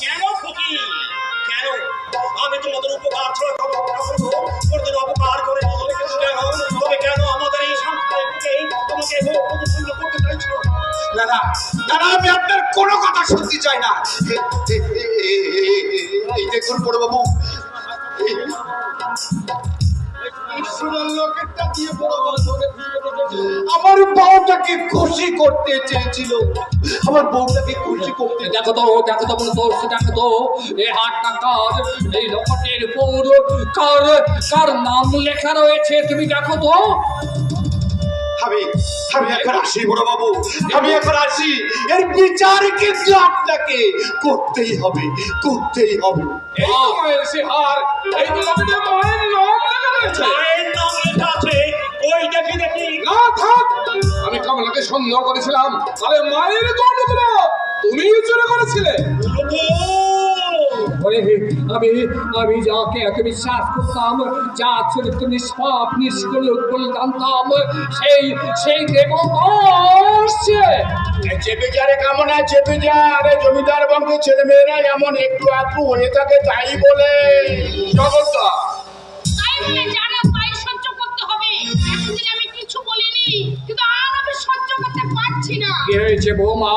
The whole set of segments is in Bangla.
কেন ফকির কেন আমি তোমাদের উপকার ছাড়া কোনোদিন অপকার করে তবে কেন আমাদের এই সংসারে তোমাকে ভোগ করতে চাইছো দাদা দাদা আমি আপনার কোনো কথা শুনতে চাই না এই দেখুন বড় বাবু আমার বউটাকে খুশি করতে চেয়েছিল। আমার বউটাকে খুশি করতে দেখো তো দেখো তো বলো তো দেখো তো। এই হাটটা কার এই লকেটের পৌর কার কার নাম লেখা রয়েছে তুমি দেখো তো। আমি আমি এখন আসি বড় বাবু আমি এখন আসি। এর বিচার কিন্তু আপনাকে করতেই হবে করতেই হবে। এই তো মায়ের সে হার এই তো লকেটে মায়ের নাম লেখা রয়েছে মায়ের নাম লেখা আছে ওই দেখি দেখি। না থাক আমি কমলাকে সন্দেহ করেছিলাম তাহলে মায়ের গর্বগুলো তুমি চুরি করেছিলে! ওরে, আমি আমি যাকে এত বিশ্বাস করতাম যা চরিত্র নিষ্পাপ নিষ্কলুক বলে জানতাম সেই সেই চেপে যা রে কামনা চেপে যা আরে জমিদার বংশের ছেলে মেয়েরা এমন একটু একটু হয়ে থাকে তাই বলে। জগৎটা তাই বলে জানা তাই সহ্য করতে হবে। এতদিন আমি কিছু বলিনি কিন্তু আর আমি সহ্য করতে পারছি না। কি হয়েছে বৌমা?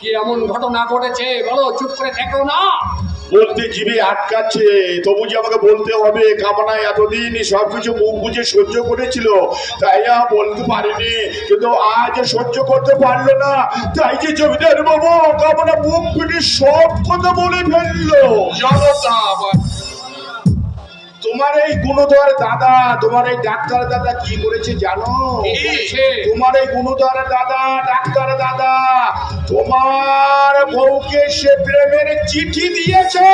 কি এমন ঘটনা ঘটেছে? বলো চুপ করে থেকো না। বলতে জিবি আটকাচ্ছে। তবু যে আমাকে বলতে হবে কামনা এতদিন সবকিছু মুখ বুঝে সহ্য করেছিল, তাই আর বলতে পারিনি। কিন্তু আজ সহ্য করতে পারল না, তাই যে জমিদার বাবু, কামনা মুখ ফুটে সব কথা বলে ফেলল। জগৎটা তোমার এই গুণধর দাদা তোমার এই ডাক্তার দাদা কি করেছে জানো? তোমার এই গুণধর দাদা ডাক্তার দাদা তোমার বউকে সে প্রেমের চিঠি দিয়েছে।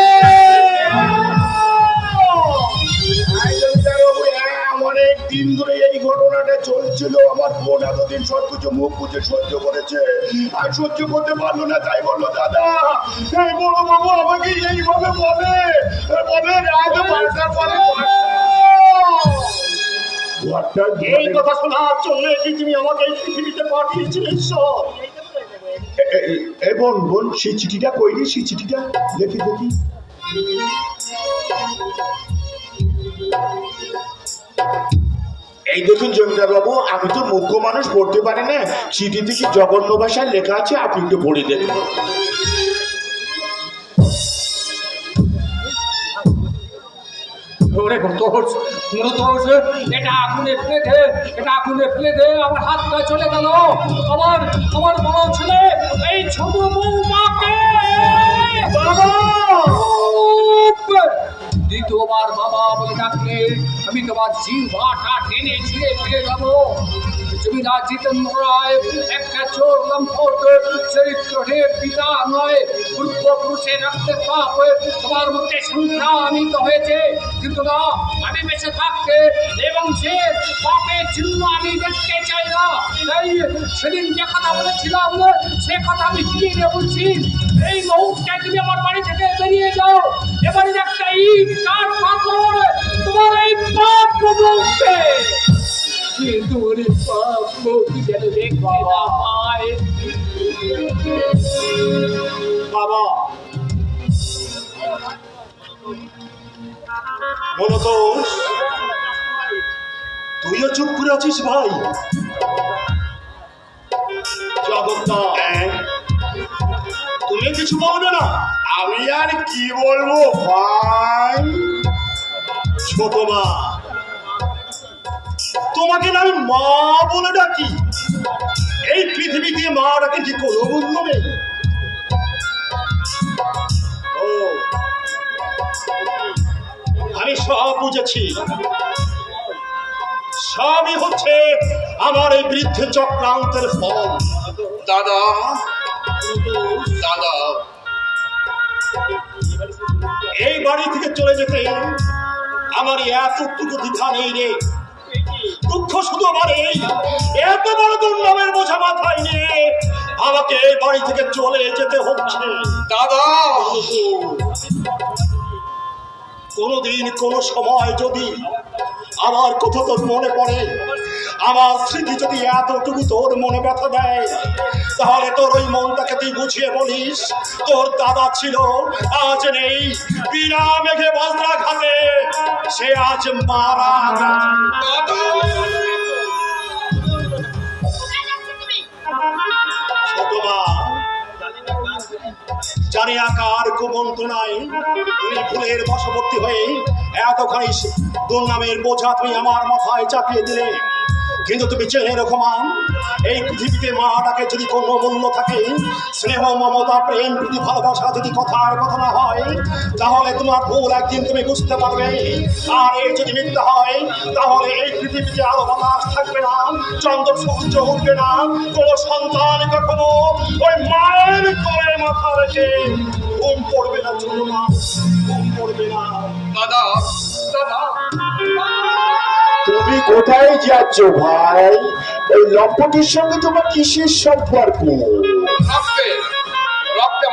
দিন ধরে এই ঘটনাটা চলছিল। আমার বোন এতদিন সবকিছু মুখ বুঝে সহ্য করেছে। আর সহ্য করতে পারল না, তাই বলল, দাদা, এই বড় বাবু আমাকে এইভাবে বলে। বলে পরে এই কথা শোনার জন্য কি তুমি আমাকে এই পৃথিবীতে পাঠিয়েছিলে, ঈশ্বর? এ- এ- এ বোন, সেই চিঠিটা কইলি সেই চিঠিটা দেখি দেখি। এই দেখুন জমিদার বাবু আমি তো মুখ্য মানুষ পড়তে পারি না। চিঠিতে কি জঘন্য ভাষায় লেখা আছে? আপনি একটু পড়ে দেখুন। ওরে মৃতোষ এটা আগুনে ফেলে দে এটা আগুনে ফেলে দে আমার হাতটা চলে গেল। আমার আমার বড় ছেলে এই ছোট দ্বিতীয়বার বাবা বলে ডাকলে, আমি তোমার জিহ্বাটা টেনে ছিঁড়ে ফেলে যাব। জমিদার জিতেন্দ্র রায় একটা চোর লম্পট চরিত্রের পিতা নয় পূর্বপুরুষের রক্তের পাপ তোমার মধ্যে সংক্রামিত হয়েছে। কিন্তু না, আমি বেঁচে থাকতে এবং সে পাপের চিহ্ন আমি দেখতে চাই না। তাই সেদিন যে কথা বলেছিলাম, সে কথা আমি ফিরিয়ে বলছি? এই মুহূর্তে তুমি আমার বাড়ি থেকে বেরিয়ে যাও এবারে একটা ইট কাঠ পাথর তোমার এই পাপ প্রবলতে কিন্তু ওরে পাপ মুক্তি যেন দেখতে না পায়। বাবা মনতোষ তুইও চুপ করে আছিস ভাই? হ্যাঁ, তুমি কিছু বলবে না আমি আর কি বলব ভাই ছোট মা তোমাকে না আমি মা বলে ডাকি এই পৃথিবীতে মা ডাকে কি কোনো মূল্য নেই আমি সব বুঝেছি সবই হচ্ছে আমার এই বৃদ্ধ চক্রান্তের ফল দাদা দাদা। এই বাড়ি থেকে চলে যেতে আমার এতটুকু দ্বিধা নেই রে। দুঃখ শুধু আমার এই এত বড় দুর্নামের বোঝা মাথায় নিয়ে আমাকে এই বাড়ি থেকে চলে যেতে হচ্ছে। দাদা! কোনোদিন কোনো সময় যদি আমার কথা তোর মনে পড়ে? আমার স্মৃতি যদি এতটুকু তোর মনে ব্যথা দেয়, তাহলে তোর ওই মনটাকে তুই বুঝিয়ে বলিস, তোর দাদা ছিল আজ নেই। বিনা মেঘে বজ্রাঘাতে সে আজ মারা জানি আকার নাই। তুমি ফুলের বশবর্তী হয়ে এতখানি দুর্নামের বোঝা তুমি আমার মাথায় চাপিয়ে দিলে। কিন্তু তুমি চেনে রকমান এই পৃথিবীতে মাটাকে যদি কোনো মূল্য থাকে, স্নেহ, মমতা, প্রেম, প্রীতি, ভালোবাসা যদি কথার কথা না হয়, তাহলে তোমার ভুল একদিন তুমি বুঝতে পারবে। আর এই যদি মিথ্যা হয়, তাহলে এই পৃথিবীতে আলো বাতাস থাকবে না চন্দ্র সূর্য উঠবে না, কোনো সন্তান কখনো ওই মায়ের করে মাথা রেখে ঘুম পড়বে না ছোট মা ঘুম পড়বে না। দাদা দাদা। তুমি কোথায় যাচ্ছ ভাই? এই লম্পটির সঙ্গে তোমার কিসের সম্পর্ক?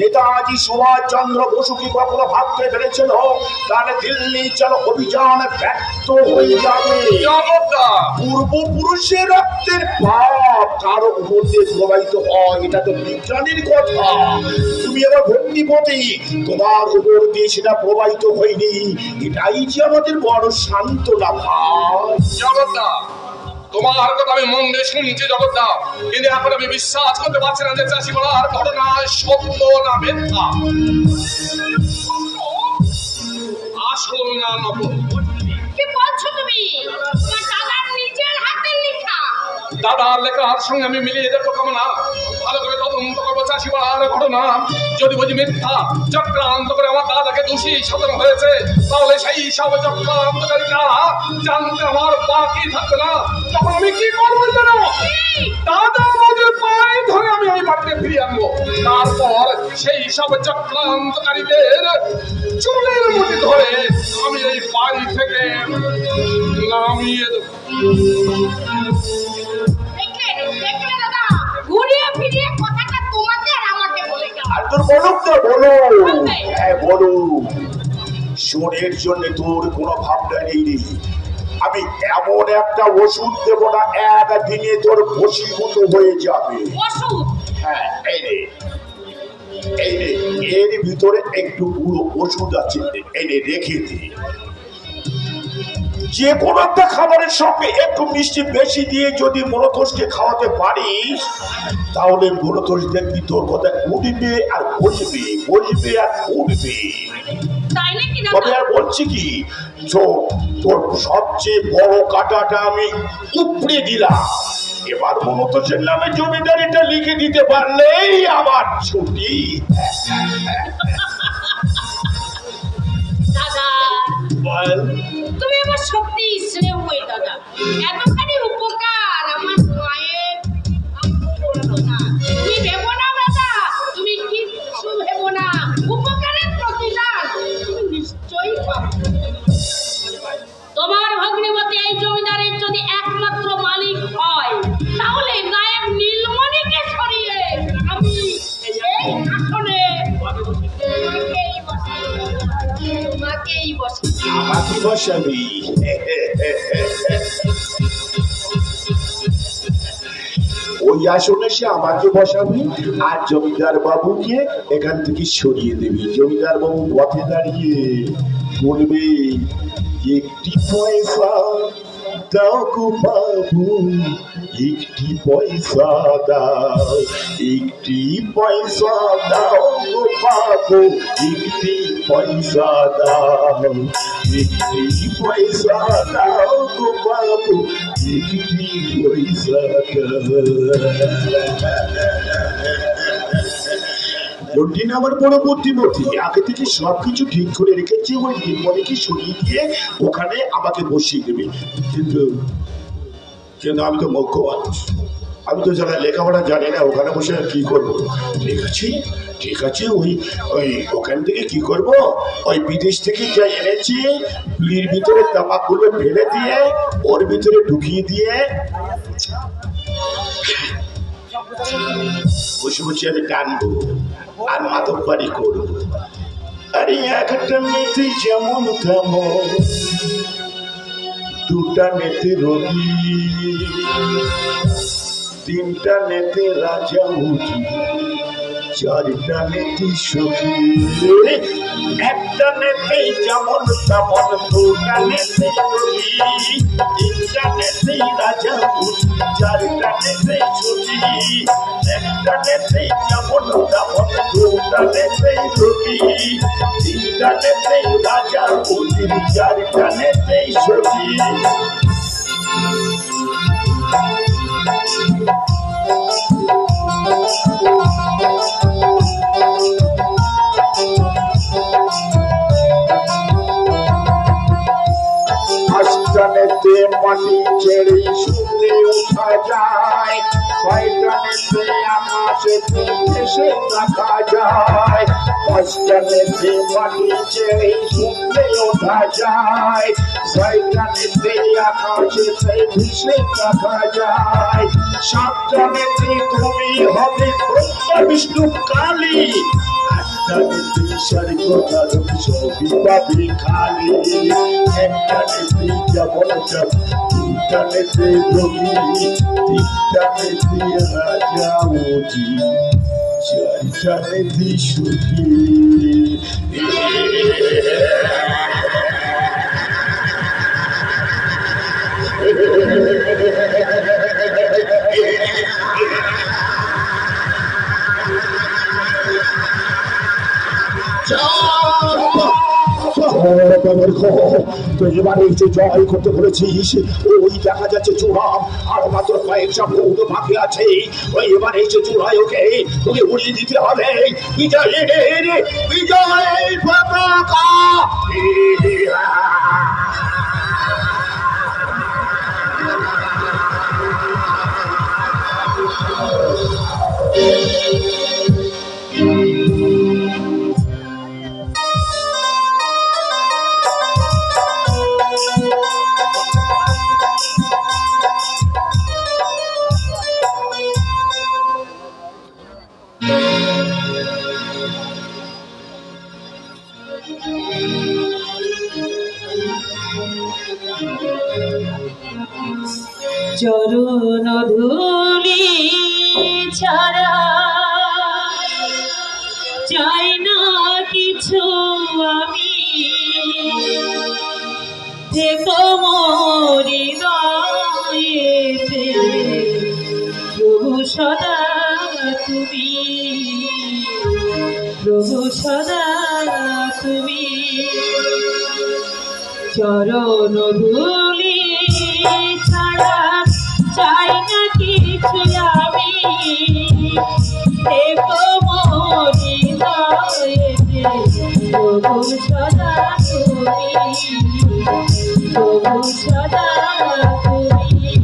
নেতাজি সুভাষ চন্দ্র বসু কি কখনো ভাবতে পেরেছিল? তাহলে দিল্লি চলো অভিযান ব্যর্থ হয়ে যাবে। পূর্বপুরুষের রক্তের পাপ কারও উপর দিয়ে প্রবাহিত হয় এটা তো বিজ্ঞানের কথা। তুমি আমার ভক্তিপতি তোমার উপর দিয়ে সেটা প্রবাহিত হয়নি। এটাই যে আমাদের বড় শান্তনা ভাই জগৎদা তোমার কথা আমি মন দিয়ে শুনছি জগৎদা কিন্তু এখন আমি বিশ্বাস করতে পারছি না যে চাষি বলার ঘটনা সত্য না মিথ্যা। আসল না নকল কি বলছো তুমি? দাদার লেখার সঙ্গে আমি মিলিয়ে দেখব কেমন। ভালো করে তদন্ত করব চাষি পাড়ার ঘটনা। যদি বুঝি মিথ্যা চক্রান্ত করে আমার দাদাকে দোষী সাজানো হয়েছে, তাহলে সেই সব চক্রান্তকারী কারা জানতে আমার বাকি থাকবে না। তখন আমি কি করব দাদা আমাদের পায়ে ধরে আমি ওই বাড়িতে ফিরিয়ে আনব। তারপর সেই সব চক্রান্তকারীদের চুলের মুঠি ধরে আমি এই বাড়ি থেকে নামিয়ে দেবো। তোর বলুক তো বলো হ্যাঁ বলো শোনের জন্য তোর কোনো ভাবনা নেই রে। আমি এমন একটা ওষুধ দেবো না একদিনে তোর বসীভূত হয়ে যাবে। হ্যাঁ এই রে এই রে এর ভিতরে একটু পুরো ওষুধ আছে। এই রে রেখে দে। যে কোনো একটা খাবারের সঙ্গে একটু মিষ্টি বেশি দিয়ে যদি মনতোষকে খাওয়াতে পারিস তাহলে মনতোষ দেখবি তোর কথা উঠবে আর বসবে বসবে আর উঠবে। তবে আর বলছি কি তোর সবচেয়ে বড় কাটাটা আমি উপড়ে দিলাম। এবার মমতোষের নামে জমিদারিটা লিখে দিতে পারলেই আমার ছুটি। এতখানি উপকার, আমার মায়ের। তুমি ভেবো না তুমি কিচ্ছু ভেবো না। উপকারের প্রতিদান তুমি নিশ্চয়ই তোমার ভগ্নিপতি এই জমিদারের যদি একমাত্র মালিক হয়, তাহলে নায়ক নীলমণিকে সরিয়ে আমাকে বসাবি। জমিদার বাবু দাঁড়িয়ে বলবে, একটি পয়সা দাও গো বাবু, একটি পয়সা দাও, একটি পয়সা দাও গো বাবু, একটি পয়সা দাও, একটি পয়সা দাও গো বাবু পয়সা আমার বড় বুদ্ধিমতী আগে থেকে সবকিছু ঠিক করে রেখেছি, ওই নির্মলকে সরিয়ে দিয়ে ওখানে আমাকে বসিয়ে দেবে। কিন্তু কিন্তু আমি তো মুখ্য মানুষ আমি তো যারা লেখাপড়া জানি না, ওখানে বসে কি করব? ঠিক আছে ঠিক আছে, ওই ওই ওখান থেকে কি করব? ওই বিদেশ থেকে যা এনেছি বিড়ির ভিতরে তামাকগুলো ফেলে দিয়ে, ওর ভিতরে ঢুকিয়ে দিয়ে, বসে বসে আমি টানবো, আর মাদক বাড়ি করব। আরে একটা মেয়েতে যেমন তেমন, দুটা নেতে রবি তিনটা নেতে রাজা উঠি চারটা নেতি সখী। একটা নেতে যেমন তেমন, দুটা নেতে তিনটা নেতে রাজা উঠি চারটা নেতে সখী, একটা নেতে যেমন তেমন, দুটা নেতে রবি তিনটা নেতে রাজা উঠি চারটা নেতে সখী। Thank you. আষ্টানেতে মাটি ছেড়ে শুনে উঠা যায়। ছয়টানেতে আকাশে এসে দেখা যায়। পাঁচটানেতে মাটি ছেড়ে শুনে ওঠা যায়। ছয়টানেতে আকাশে ভেসে দেখা যায়। সাতটানেতে তুমি হবে ব্রহ্মা বিষ্ণু কালী। আটটানেতে সারি কথা সবই পাবি খালি একটানেতে যেমন যাব দুটানেতে যোগী তিনটানেতে রাজা ওজি চারটানেতে সুখী তুই এবারে যে জয় করতে বলেছিস ওই দেখা যাচ্ছে চূড়াম আর মাত্র কয়েকটা ভূত বাকি আছে ওই এবারে যে চূড়ায় ওকে তোকে উড়িয়ে দিতে হবে বিজয় বিজয় প্রভু সদা তুমি চরণ ধুলি ছাড়া চাই না কিছু আমি। প্রভু সদা তুমি, প্রভু সদা তুমি।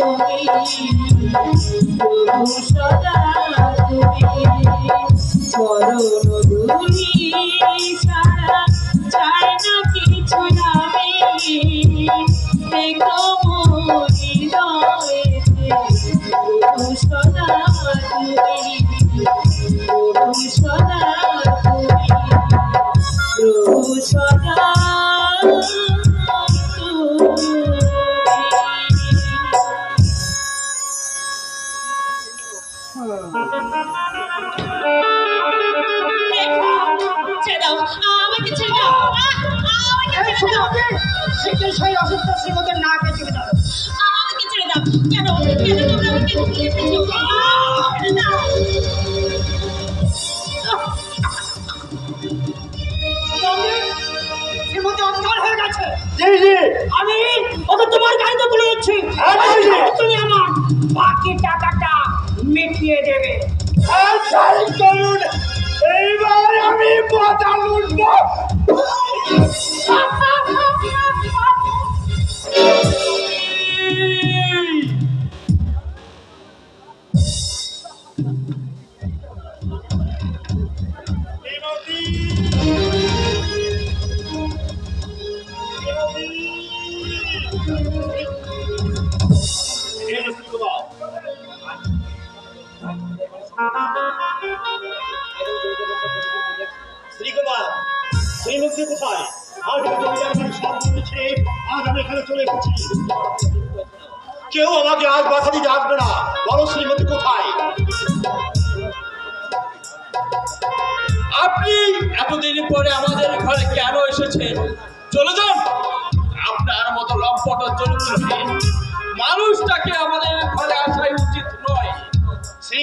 মরে রয়েছে প্রভু সদা সদা তুমি। চরণ ধুলি ছাড়া চায় না কিছু নামে দেখো প্রভু সদা তুমি। প্রভু সদা তুমি, প্রভু সদা সেই অসুস্থ না কে চলে যাবে আমাকে ছেড়ে দাও। কেন? কেন তোমরা আমাকে ছেড়ে এসেছ আহ, ছেড়ে দাও। শ্রীমতী অজ্ঞান হয়ে গেছে। জি জি। আমি ওকে তোমার গাড়িতে তুলে দিচ্ছি। হ্যাঁ, তুমি আমার বাকি টাকাটা মিটিয়ে দেবে। করুন এইবার আমি কথা লুটবো।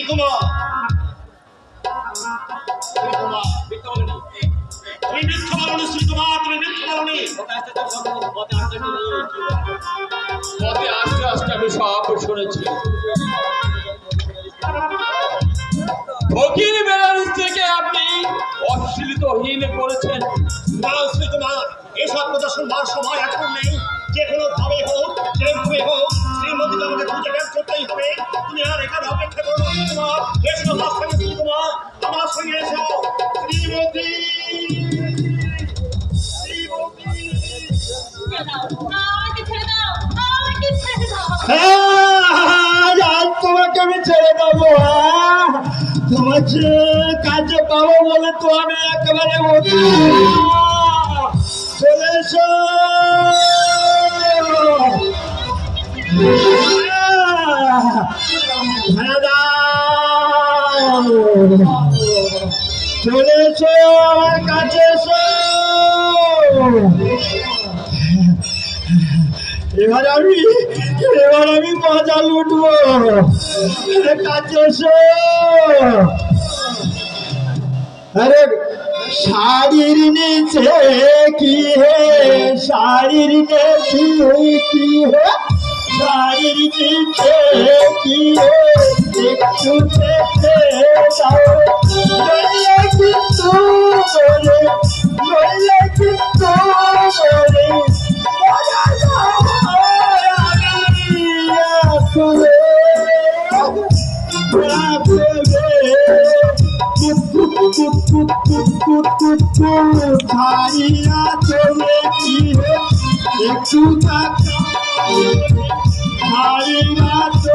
মিথ্যা তুমি মিথ্যা বলনি শ্রীকুমার তুমি মিথ্যা বলনি পথে আস্তে আস্তে আমি সব শুনেছি ফকির বেলার স্ত্রীকে আপনি অশ্লীলহীন করেছেন। না শ্রীকুমার এসব কথা শুনবার সময় এখন নেই। যে কোনো ভাবে হোক যেভাবে হোক শ্রীমতীকে আমাকে করতেই হবে। তুমি আর এখানে অপেক্ষা করো না, এসো আমার সঙ্গে শ্রীকুমার আমার সঙ্গে এসো। শ্রীমতী আজ তোমাকে আমি ছেড়ে দেবো হ্যাঁ? তোমার কাজে পাবো বলে তো আমি একেবারে চলে এসো। দাও। আমার কাছে এবার আমি এবার আমি মজা লুটবো। কাছে আরে, শাড়ির নিচে কি হে? শাড়ির নিচে কি হে? শাড়ির নিচে কি হে একটু দেখে যাও নইলে কিন্তু বলে, নইলে কিন্তু বলে ছাড়িয়া চলে কি একটু ছাড়িয়া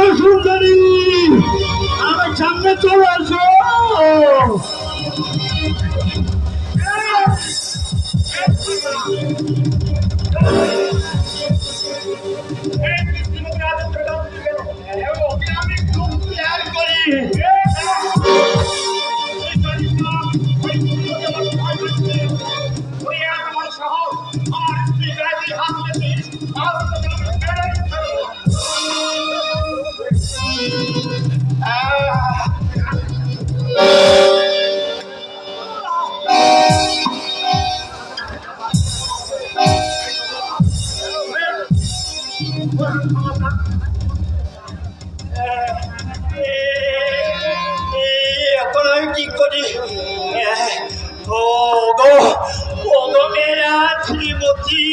এসো সুন্দরী আমার সামনে চলে আসো আমি গো ও গো মেরা শ্রীমতী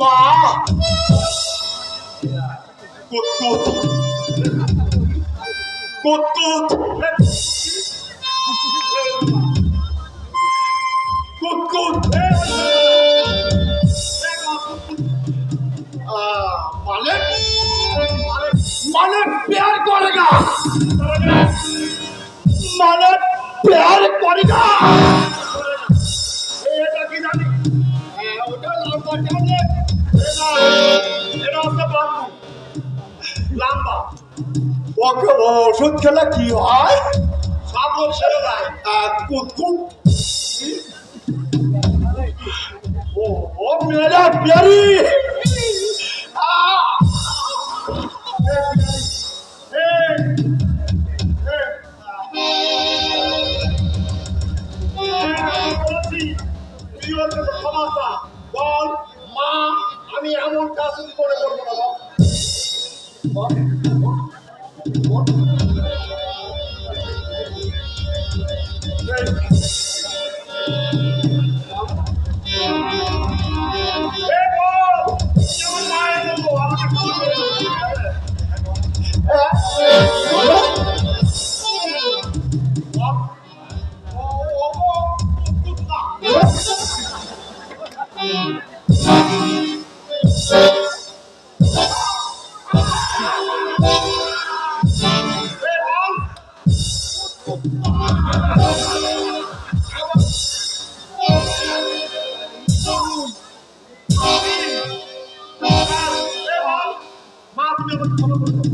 মা কুতকুত प्यार करेगा মানে प्यार करेगा এটা কি জানি হ্যাঁ, ওটা লম্বা জানে এটা এটা হচ্ছে বাম্বু লম্বা ওকে ওষুধ খেলে কি হয় সব রোগ সেরে যায় কুতকুত ও ও মেরা প্যারি মা তুমি আমাকে ক্ষমা করে দাও।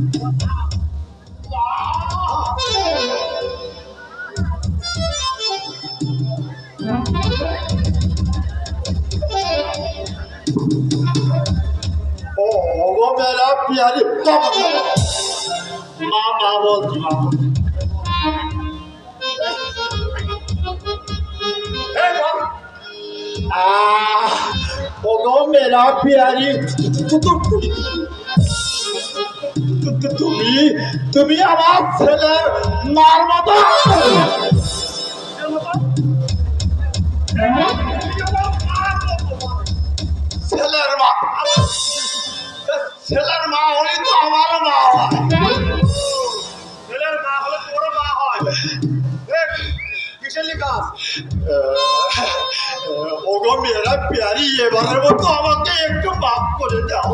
ও গো ও গো মেরা তুমি তুমি আমার ছেলে মার মতো ছেলের মা ছেলের মা হলে তো আমার মা ছেলের মা হলে তোর মা হয় কিসের লেখা ওগো মেয়েরা প্যারি এবারের মতো আমাকে একটু মাফ করে দাও।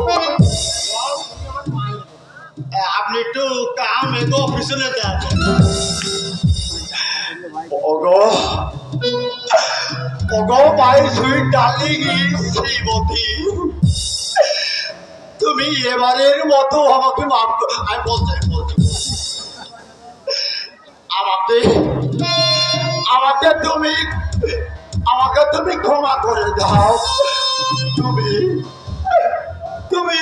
আপনি একটু কাম এগো ওগো ওগো মাই সুইট ডার্লিং শ্রীমতী, তুমি এবারের মতো আমাকে মাফ আমি বলতে বলতে আমাকে আমাকে তুমি আমাকে তুমি ক্ষমা করে দাও। তুমি তুমি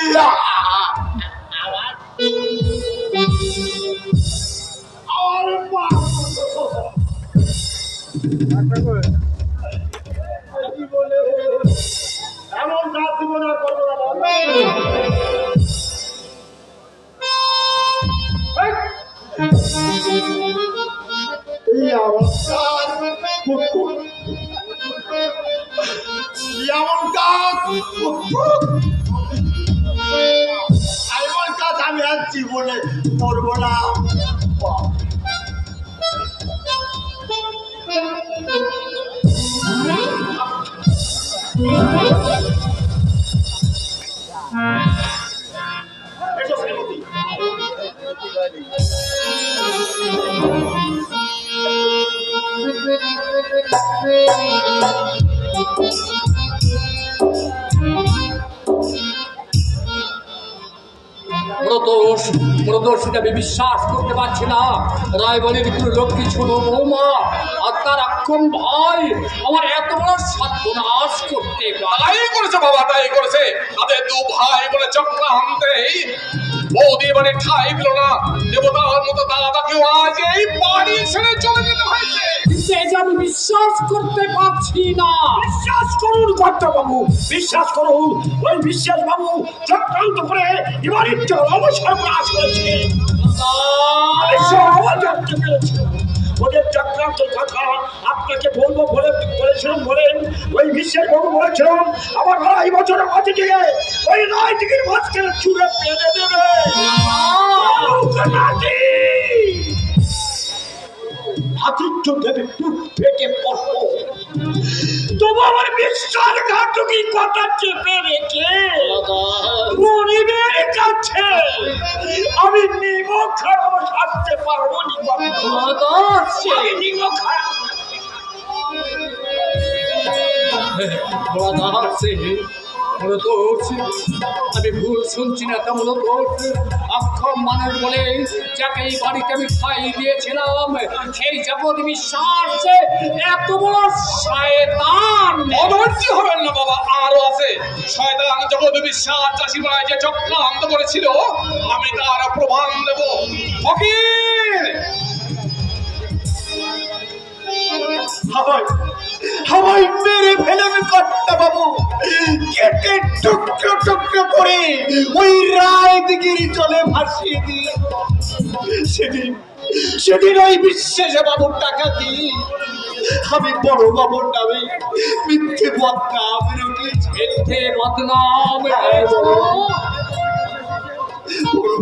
এমন কাজ জীবনে করব বিশ্বাস করতে পারছি না। রায়বাড়ির কোনো লক্ষ্মী ছোট বৌমা তার ভাই আমার এত বড় সর্বনাশ করতে তাই করেছে বাবা তাই করেছে। তাদের দু ভাই বলে চক্রান্তে বৌদি মানে ঠাই দিল না। দেবতার মতো দাদাকেও আজ এই বাড়ি ছেড়ে চলে যেতে হয়েছে। সে আমি বিশ্বাস করতে পারছি না। বিশ্বাস করুন কর্তাবাবু বিশ্বাস করুন। ওই বিশ্বাস বাবু চক্রান্ত করে এবারের জল সর্বনাশ করেছে। আমি সব জানতে পেরেছি। ওদের চক্রান্ত কথা আপনাকে বলব বলে বলেছিলাম, বলেন, ওই বিশ্বের বাবু বলেছিলাম, আমার আড়াই বছরের গিয়ে ওই নয় দিকের মাঝখানে চুড়ে পেরে দেবে! আতিথ্য দেবে পুট পড়ব তবু আমার বিশ্বাস ঘাটুকি কথা চেপে রেখে গরিবের কাছে আমি নিম খারাপ থাকতে পারব নি বাবা। আমি নিমক খারাপ আমি ভুল শুনছি না তেমন দোষ অক্ষম মানুষ বলে যাকে এই বাড়িতে আমি খাই দিয়েছিলাম সেই জগৎ বিশ্বাস এত বড় শয়তান। অধৈর্য হবেন না বাবা আরও আছে। শয়তান জগৎ বিশ্বাস চাষিমায় যে চক্রান্ত করেছিল আমি তার প্রমাণ দেব। ফকির! আমায় মেরে ফেলবে কর্তা বাবু। কেটে টুকরো টুকরো করে ওই রায় দিগির জলে ভাসিয়ে দিয়ে সেদিন সেদিন ওই বিশ্বাসে বাবুর টাকা দিয়ে আমি বড় বাবুর নামে মিথ্যে বদনাম রটিয়েছি মিথ্যে বদনাম। বড়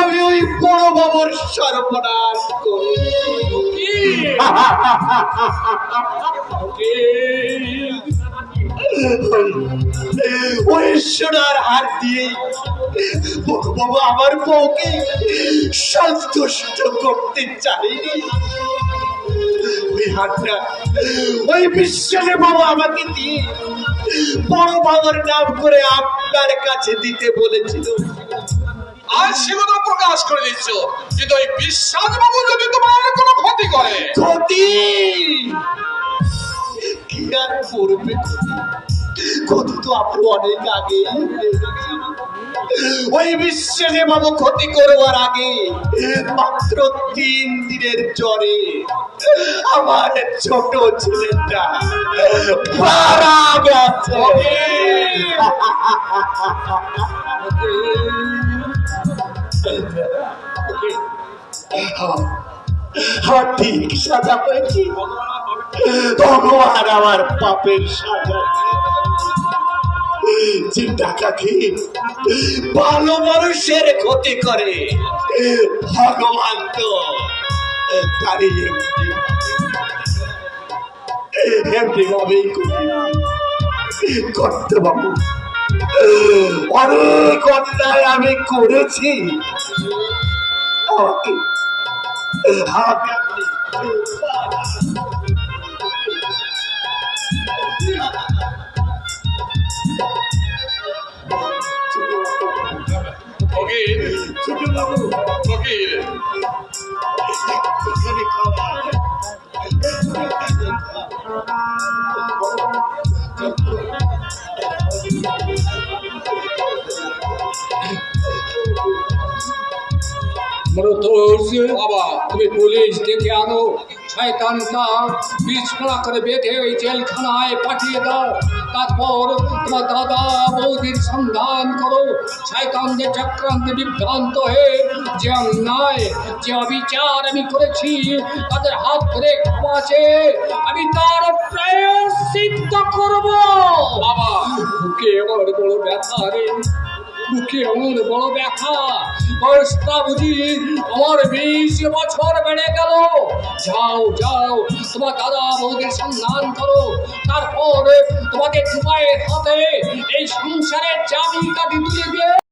আমি ওই বড় বাবুর সর্বনাশ করি। ওই সোনার হাত দিয়ে বাবু আমার বউকে সন্তুষ্ট করতে চাইনি ওই হাতটা ওই বিশ্বাসে বাবা আমাকে দিয়ে বড় বাবার নাম করে আপনার কাছে দিতে বলেছিল। আজ সেগুলো প্রকাশ করে দিচ্ছ। কিন্তু ওই বিশ্বাস বাবু যদি তোমার কোনো ক্ষতি করে? ক্ষতি? কি আর করবে ক্ষতি তো আমার অনেক আগে ওই বিশ্বে বিশ্বাসে বাবু ক্ষতি করবার আগে মাত্র তিন দিনের জ্বরে আমার ছোট ছেলেটা মারা গেছে। হ্যাঁ ঠিক সাজা পেয়েছি ভগবান আমার পাপের সাজা। যে ভালো মানুষের ক্ষতি করে। ভগবান তো করতে বাবু অনেক অন্যায় আমি করেছি। আমাকে আমাকে ফকির ফকির। মরতোষ বাবা। তুমি পুলিশ ডেকে আনো। শয়তানটা বিছানা করে বেঁধে ওই জেলখানায় পাঠিয়ে দাও। তারপর তোমার দাদা বৌদির সন্ধান করো। শয়তানদের চক্রান্তে বিভ্রান্ত হয়ে যে অন্যায়, যে অবিচার আমি করেছি, তাদের হাত ধরে ক্ষমা আমি তার প্রায় সিদ্ধ করব। বাবা, বুকে আমার বড় ব্যথা রে। বুকে ওর বড় ব্যথা। বয়সটা বুঝি আমার বিশ বছর বেড়ে গেল। যাও যাও, তোমার দাদা বৌদির সন্ধান করো। তারপর তোমাকে দুপায়ের হাতে এই সংসারের চাবি কাটি তুলে দিয়ে